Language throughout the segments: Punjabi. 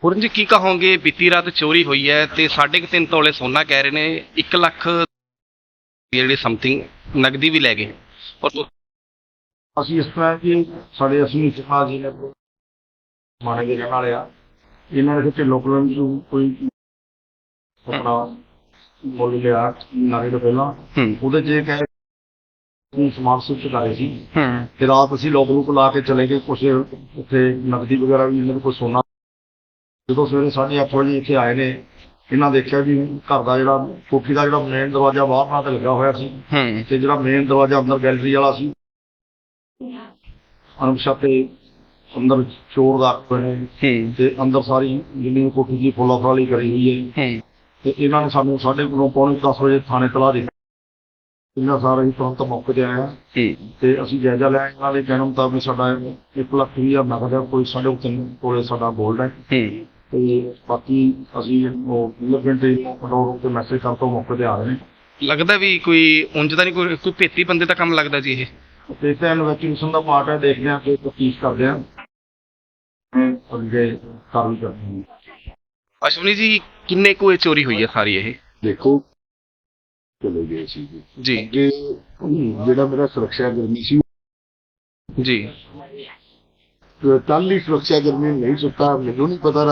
ਪੁਰਨ ਜੀ ਕੀ ਕਹੋਗੇ? ਬੀਤੀ ਰਾਤ ਚੋਰੀ ਹੋਈ ਹੈ ਤੇ 3.5 ਤੋਲੇ ਸੋਨਾ ਕਹਿ ਰਹੇ ਨੇ। 1 ਲੱਖ ਜਿਹੜੀ ਸਮਥਿੰਗ ਨਗਦੀ ਵੀ ਲੈ ਗਏ। ਔਰ ਅਸੀਂ ਇਸ ਤਰ੍ਹਾਂ ਕਿ ਸਾਡੇ ਅਸੀਂ ਜਮਾ ਜੀ ਨੇ ਮਾਰੇ ਦੇ ਰਹਿਣ ਵਾਲੇ ਆ ਇਹਨਾਂ ਦੇ ਕਿਤੇ ਲੋਕਲ ਨੂੰ ਕੋਈ ਆਪਣਾ ਮੁੱਲ ਲਿਆ ਨਾਲੇ ਤੋਂ ਪਹਿਲਾਂ। ਉਹਦੇ 'ਚ ਇਹ ਕਹੇ ਕਿ ਸਮਾਨ ਸੁੱਚ ਕਰੇ ਸੀ। ਹੂੰ। ਤੇ ਰਾਤ ਅਸੀਂ ਲੋਕ ਨੂੰ ਬੁਲਾ ਕੇ ਚਲੇ ਗਏ। ਕੁਛ ਉੱਥੇ ਨਕਦੀ ਵਗੈਰਾ ਵੀ ਇਹਨਾਂ ਕੋਲ ਸੋਨਾ ਜਦੋਂ ਸਵੇਰੇ 8:30 ਵਜੇ ਇੱਥੇ ਆਏ ਨੇ ਇਹਨਾਂ ਦੇਖਿਆ ਵੀ ਘਰ ਦਾ ਜਿਹੜਾ ਕੋਠੀ ਦਾ ਜਿਹੜਾ ਮੇਨ ਦਰਵਾਜ਼ਾ ਬਾਹਰ ਨਾਲ ਤੇ ਲੱਗਾ ਹੋਇਆ ਸੀ ਹੂੰ। ਤੇ ਜਿਹੜਾ ਮੇਨ ਦਰਵਾਜ਼ਾ ਅੰਦਰ ਗੈਲਰੀ ਵਾਲਾ ਸੀ। ਅਨੁਸ਼ਾਤੇ ਅੰਦਰ ਚੋਰ ਦਾ ਹੋਏ ਨੇ ਤੇ ਅੰਦਰ ਸਾਰੀ ਜਿੰਨੀ ਕੋਠੀ ਦੀ ਫੁੱਲਾ ਫਰਾਲੀ ਕਰੀ ਹੋਈ ਹੈ। ਹੂੰ। ਤੇ ਇਹਨਾਂ ਨੇ ਸਾਨੂੰ ਸਾਢੇ ਨੌ ਪੌਣੇ 10 ਵਜੇ ਥਾਣੇ ਤਲਾ ਦਿੱਤੀ। ਇਹਨਾਂ ਸਾਰਾ ਹੀ ਤੁਰੰਤ ਮੌਕੇ ਤੇ ਆਇਆ। ਹੂੰ। ਤੇ ਅਸੀਂ ਜਾਇਜ਼ਾ ਲਿਆ ਇਹਨਾਂ ਦੇ ਕਹਿਣ ਮੁਤਾਬਿਕ ਸਾਡਾ 1 ਲੱਖ ਵੀਹ ਹਜ਼ਾਰ ਨਗਦ ਹੈ ਕੋਈ ਸਾਢੇ ਤਿੰਨ ਕੋਲੇ ਸਾਡਾ ਗੋਲਡ ਹੈ। ਹੂੰ। ਤੇ ਬਾਕੀ ਅਸੀਂ ਉਹ ਫਿੰਗਰਪ੍ਰਿੰਟ ਕੰਟਰੋਲ ਤੇ ਮੈਸੇਜ ਕਰ ਤੋਂ ਮੌਕੇ ਤੇ ਆ ਰਹੇ ਨੇ ਲੱਗਦਾ ਵੀ ਕੋਈ ਉਂਝ ਤਾਂ ਨਹੀਂ ਕੋਈ ਕੋਈ ਭੇਤੀ ਬੰਦੇ ਦਾ ਕੰਮ ਲੱਗਦਾ ਜੀ ਇਹ। ਤੇ ਤਾਂ ਇਨਵੈਸਟੀਗੇਸ਼ਨ ਦਾ ਪਾਰਟ ਹੈ ਦੇਖਦੇ ਹਾਂ ਕਿ ਤਫਤੀਸ਼ ਕਰਦੇ ਹਾਂ। ਅੱਗੇ ਕਾਰਵਾਈ ਕਰਦੇ ਹਾਂ। ਅਸ਼ਵਨੀ ਜੀ ਕਿੰਨੇ ਕੁ ਇਹ ਚੋਰੀ ਹੋਈ ਹੈ ਸਾਰੀ ਇਹ? ਦੇਖੋ ਚਲੇ ਗਏ ਸੀ ਜੀ। ਅੱਗੇ ਜਿਹੜਾ ਮੇਰਾ ਸੁਰੱਖਿਆ ਕਰਮੀ ਸੀ ਜੀ। ਕੱਲ ਹੀ ਸੁਰੱਖਿਆ ਕਰਮੀ ਨਹੀਂ ਸੁੱਤਾ ਮੈਨੂੰ ਨਹੀਂ ਪਤਾ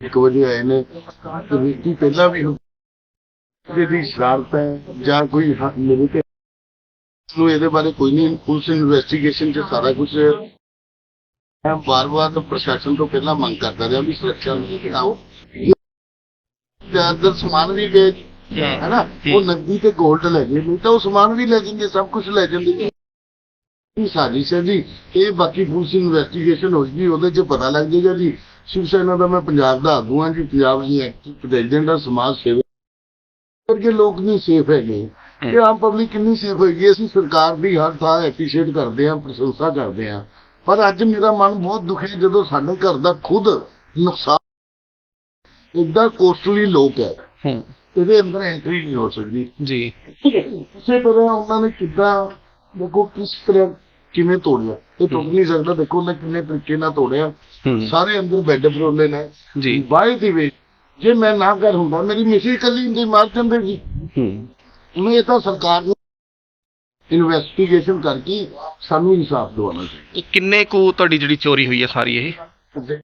ਇੱਕ ਵਜੇ ਆਏ ਨੇ ਤੇ ਪਹਿਲਾਂ ਵੀ ਜਿਹਦੀ ਸ਼ਰਾਰਤ ਹੈ ਜਾਂ ਕੋਈ ਮੇਰੇ ਤੇ ਨੂੰ ਇਹਦੇ ਬਾਰੇ ਕੋਈ ਨਹੀਂ, ਪੁਲਿਸ ਇਨਵੈਸਟੀਗੇਸ਼ਨ ਚ ਸਾਰਾ ਕੁਝ ਮੈਂ ਵਾਰ-ਵਾਰ ਪ੍ਰਸ਼ਾਸਨ ਤੋਂ ਪਹਿਲਾਂ ਮੰਗ ਕਰਦਾ ਰਿਹਾ ਵੀ ਸੁਰੱਖਿਆ ਬਣਾਓ ਤੇ ਸਮਾਨ ਵੀ ਗਏ ਹੈ ਨਾ ਉਹ ਨਕਦੀ ਤੇ 골ਡ ਲੈ ਗਏ, ਨਹੀਂ ਤਾਂ ਉਹ ਸਮਾਨ ਵੀ ਲੈ ਜਾਂਦੇ ਸਭ ਕੁਝ ਲੈ ਜਾਂਦੇ ਸਾਜ਼ਿਸ਼ ਹੈ ਜੀ। ਇਹ ਬਾਕੀ ਪੁਲਿਸ ਇਨਵੈਸਟੀਗੇਸ਼ਨ ਹੋਏਗੀ ਉਹਦੇ 'ਚ ਪਤਾ ਲੱਗ ਜਾਏਗਾ ਜੀ। ਸ਼ਿਵ ਸੈਨਾ ਦਾ ਮੈਂ ਪੰਜਾਬ ਦਾ ਆਗੂ ਹਾਂ ਜੀ ਪੰਜਾਬ ਦੀ ਐਕਟਿਵ ਪ੍ਰੈਜ਼ੀਡੈਂਟ ਦਾ ਸਮਾਜ ਸੇਵਕ। ਕਰਕੇ ਲੋਕ ਨਹੀਂ ਸੇਫ ਹੈਗੇ ਤੇ ਆਮ ਪਬਲਿਕ ਕਿੰਨੀ ਸੇਫ ਹੋਏਗੀ? ਅਸੀਂ ਸਰਕਾਰ ਦੀ ਹਰ ਥਾਂ ਐਪਰੀਸ਼ੀਏਟ ਕਰਦੇ ਹਾਂ ਪ੍ਰਸ਼ੰਸਾ ਕਰਦੇ ਹਾਂ। ਪਰ ਅੱਜ ਮੇਰਾ ਮਨ ਬਹੁਤ ਦੁਖੀ ਹੈ ਜਦੋਂ ਸਾਡੇ ਘਰ ਦਾ ਖੁਦ ਨੁਕਸਾਨ ਇੱਦਾਂ ਕੋਸਟਲੀ ਲੋਕ ਹੈ। ਇਹਦੇ ਅੰਦਰ ਐਂਟਰੀ ਨਹੀਂ ਹੋ ਸਕਦੀ। ਜੀ। ਉਸੇ ਤਰ੍ਹਾਂ ਉਹਨਾਂ ਨੇ ਕਿੱਦਾਂ ਦੇਖੋ ਕਿਸ ਤਰ੍ਹਾਂ ਕਿਵੇਂ ਤੋੜਿਆ? ਇਹ ਟੁੱਟ ਨਹੀਂ ਸਕਦਾ ਦੇਖੋ ਉਹਨੇ ਕਿੰਨੇ ਤਰੀਕੇ ਨਾਲ ਤੋੜਿਆ। ਸਾਰੇ ਅੰਦਰ ਬੈੱਡ ਫਰੋਲੇ ਨੇ। ਜੀ। ਬਾਈ ਦੀ ਵੇ। ਜੇ ਮੈਂ ਨਾ ਕਰ ਹੁੰਦਾ ਮੇਰੀ ਮਿਸੀ ਇਕੱਲੀ ਇੰਦੀ ਮਾਰ ਜਾਂਦੇ ਜੀ। ਹੂੰ। ਇਹ ਤਾਂ ਸਰਕਾਰ ਨੂੰ ਇਨਵੈਸਟੀਗੇਸ਼ਨ ਕਰਕੇ ਸਾਨੂੰ ਇਨਸਾਫ ਦਿਵਾਉਣਾ ਇਹ ਕਿੰਨੇ ਕੁ ਤੁਹਾਡੀ ਜਿਹੜੀ ਚੋਰੀ ਹੋਈ ਹੈ ਸਾਰੀ ਇਹ? ਚਾਹੀਦਾ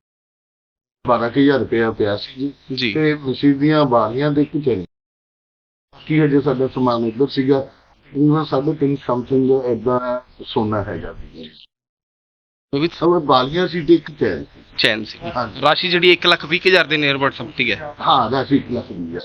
12000 ਰੁਪਇਆ ਪਿਆ ਸੀ ਜੀ। ਤੇ ਮਸੀਹ ਦੀਆਂ ਬਾਰੀਆਂ ਦੇ ਕੁਝ ਨਹੀਂ ਕੀ ਹਜੇ ਸਾਡਾ ਸਮਾਨ ਇੱਧਰ ਸੀਗਾ? ਇਹਨਾਂ ਸਾਡੇ ਤਿੰਨ ਸਮਥਿੰਗ ਏਦਾਂ ਸੋਨਾ ਹੈਗਾ ਵੀ। ਸਭ ਬਾਲੀਆਂ ਸੀ ਤੇ ਇੱਕ ਚੈਨ ਸੀ ਹਾਂਜੀ। ਰਾਸ਼ੀ ਜਿਹੜੀ 1 ਲੱਖ ਵੀਹ ਕੁ ਹਜ਼ਾਰ ਦੇ ਨੇਅਰ ਅਬਾਊਟ ਸਮਥਿੰਗ ਹੈ। ਹਾਂ ਰਾਸ਼ੀ ਇੱਕ ਲੱਖ ਦੀ ਹੈ